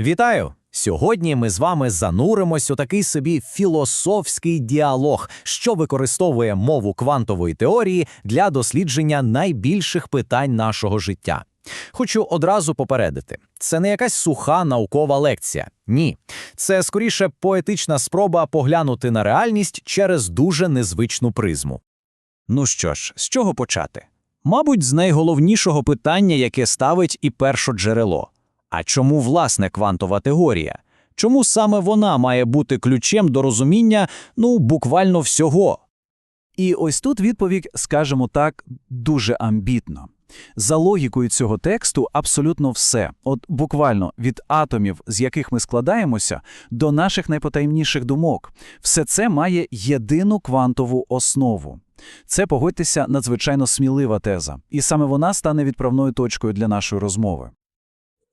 Вітаю! Сьогодні ми з вами зануримось у такий собі філософський діалог, що використовує мову квантової теорії для дослідження найбільших питань нашого життя. Хочу одразу попередити: це не якась суха наукова лекція. Ні, це скоріше поетична спроба поглянути на реальність через дуже незвичну призму. Ну що ж, з чого почати? Мабуть, з найголовнішого питання, яке ставить і першоджерело. А чому власне квантова теорія? Чому саме вона має бути ключем до розуміння, ну, буквально всього? І ось тут відповідь, скажімо так, дуже амбітно. За логікою цього тексту абсолютно все, от буквально від атомів, з яких ми складаємося, до наших найпотаємніших думок, все це має єдину квантову основу. Це, погодьтеся, надзвичайно смілива теза, і саме вона стане відправною точкою для нашої розмови.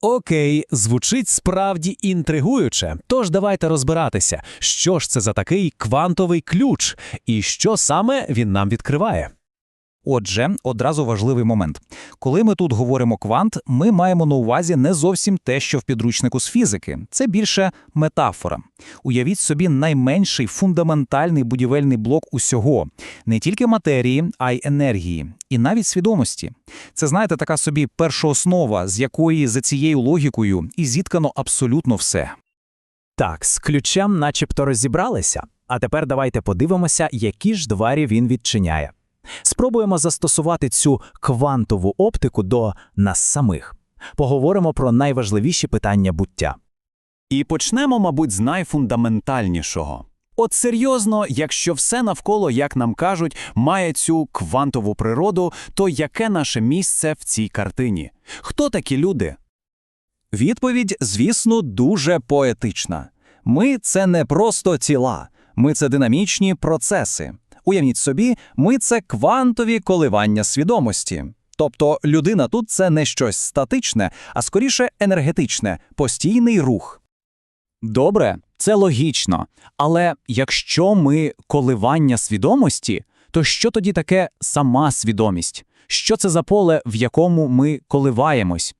Окей, звучить справді інтригуюче. Тож давайте розбиратися, що ж це за такий квантовий ключ і що саме він нам відкриває. Отже, одразу важливий момент. Коли ми тут говоримо квант, ми маємо на увазі не зовсім те, що в підручнику з фізики. Це більше метафора. Уявіть собі найменший фундаментальний будівельний блок усього, не тільки матерії, а й енергії, і навіть свідомості. Це, знаєте, така собі першооснова, з якої за цією логікою і зіткано абсолютно все. Так, з ключем начебто розібралися. А тепер давайте подивимося, які ж двері він відчиняє. Спробуємо застосувати цю квантову оптику до нас самих. Поговоримо про найважливіші питання буття. І почнемо, мабуть, з найфундаментальнішого. От серйозно, якщо все навколо, як нам кажуть, має цю квантову природу, то яке наше місце в цій картині? Хто такі люди? Відповідь, звісно, дуже поетична. Ми це не просто тіла, ми це динамічні процеси. Уявіть собі, ми це квантові коливання свідомості. Тобто людина тут це не щось статичне, а скоріше енергетичне, постійний рух. Добре, це логічно. Але якщо ми коливання свідомості, то що тоді таке сама свідомість? Що це за поле, в якому ми коливаємось?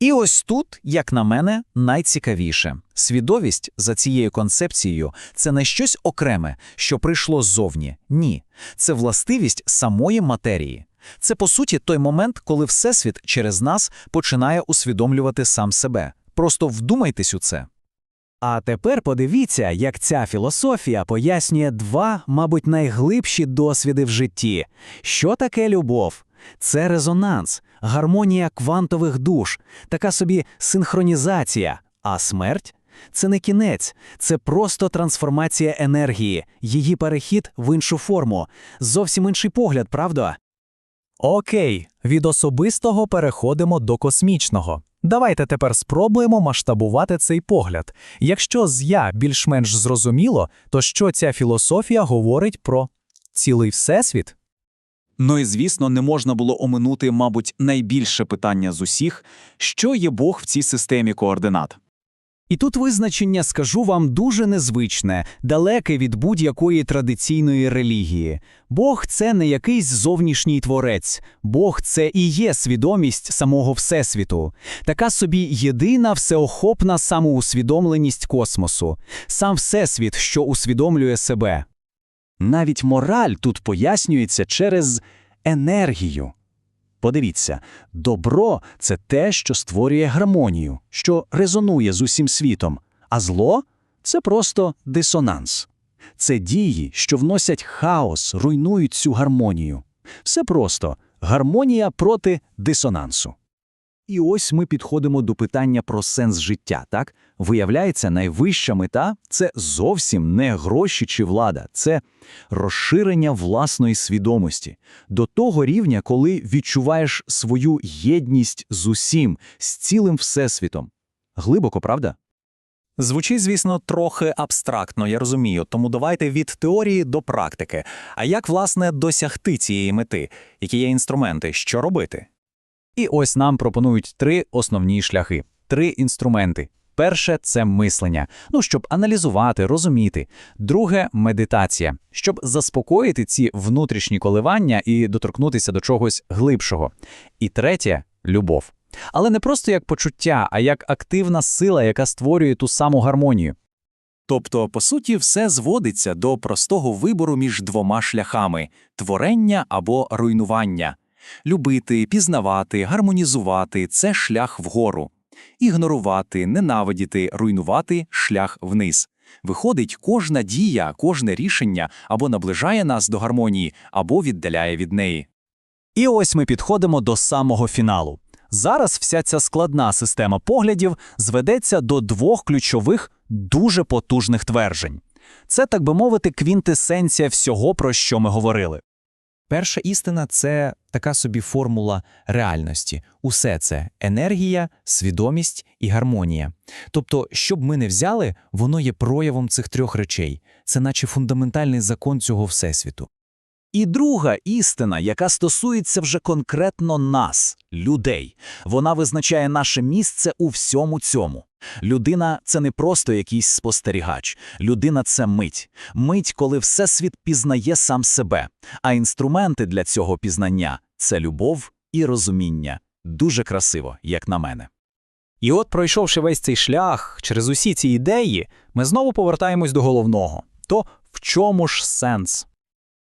І ось тут, як на мене, найцікавіше. Свідомість за цією концепцією це не щось окреме, що прийшло ззовні. Ні, це властивість самої матерії. Це, по суті, той момент, коли Всесвіт через нас починає усвідомлювати сам себе. Просто вдумайтесь у це. А тепер подивіться, як ця філософія пояснює два, мабуть, найглибші досвіди в житті. Що таке любов? Це резонанс, гармонія квантових душ, така собі синхронізація. А смерть це не кінець, це просто трансформація енергії, її перехід в іншу форму. Зовсім інший погляд, правда? Окей, від особистого переходимо до космічного. Давайте тепер спробуємо масштабувати цей погляд. Якщо з я більш-менш зрозуміло, то що ця філософія говорить про цілий всесвіт? Ну і звісно, не можна було оминути, мабуть, найбільше питання з усіх, що є Бог в цій системі координат. І тут визначення, скажу вам, дуже незвичне, далеке від будь-якої традиційної релігії. Бог це не якийсь зовнішній творець, Бог це і є свідомість самого Всесвіту, така собі єдина всеохопна самоусвідомленість космосу, сам Всесвіт, що усвідомлює себе. Навіть мораль тут пояснюється через енергію. Подивіться, добро це те, що створює гармонію, що резонує з усім світом, а зло це просто дисонанс. Це дії, що вносять хаос, руйнують цю гармонію. Все просто гармонія проти дисонансу. І ось ми підходимо до питання про сенс життя, так? Виявляється, найвища мета це зовсім не гроші чи влада, це розширення власної свідомості до того рівня, коли відчуваєш свою єдність з усім, з цілим всесвітом. Глибоко, правда? Звучить, звісно, трохи абстрактно, я розумію, тому давайте від теорії до практики. А як, власне, досягти цієї мети? Які є інструменти, що робити? І ось нам пропонують три основні шляхи, три інструменти. Перше це мислення, ну щоб аналізувати, розуміти. Друге медитація, щоб заспокоїти ці внутрішні коливання і доторкнутися до чогось глибшого. І третє любов. Але не просто як почуття, а як активна сила, яка створює ту саму гармонію. Тобто, по суті, все зводиться до простого вибору між двома шляхами творення або руйнування. Любити, пізнавати, гармонізувати це шлях вгору. Ігнорувати, ненавидіти, руйнувати шлях вниз. Виходить, кожна дія, кожне рішення або наближає нас до гармонії, або віддаляє від неї. І ось ми підходимо до самого фіналу. Зараз вся ця складна система поглядів зведеться до двох ключових, дуже потужних тверджень. Це, так би мовити, квінтесенція всього, про що ми говорили. Перша істина це така собі формула реальності. Усе це енергія, свідомість і гармонія. Тобто, що б ми не взяли, воно є проявом цих трьох речей. Це наче фундаментальний закон цього всесвіту. І друга істина, яка стосується вже конкретно нас, людей. Вона визначає наше місце у всьому цьому. Людина це не просто якийсь спостерігач. Людина це мить. Мить, коли всесвіт пізнає сам себе. А інструменти для цього пізнання це любов і розуміння. Дуже красиво, як на мене. І от, пройшовши весь цей шлях через усі ці ідеї, ми знову повертаємось до головного. То в чому ж сенс?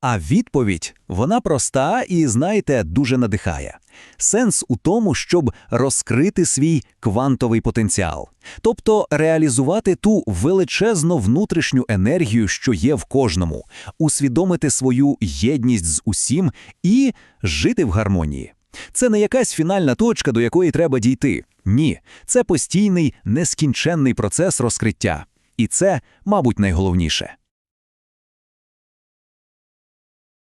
А відповідь вона проста і, знаєте, дуже надихає. Сенс у тому, щоб розкрити свій квантовий потенціал, тобто реалізувати ту величезну внутрішню енергію, що є в кожному, усвідомити свою єдність з усім і жити в гармонії. Це не якась фінальна точка, до якої треба дійти. Ні, це постійний, нескінченний процес розкриття. І це, мабуть, найголовніше.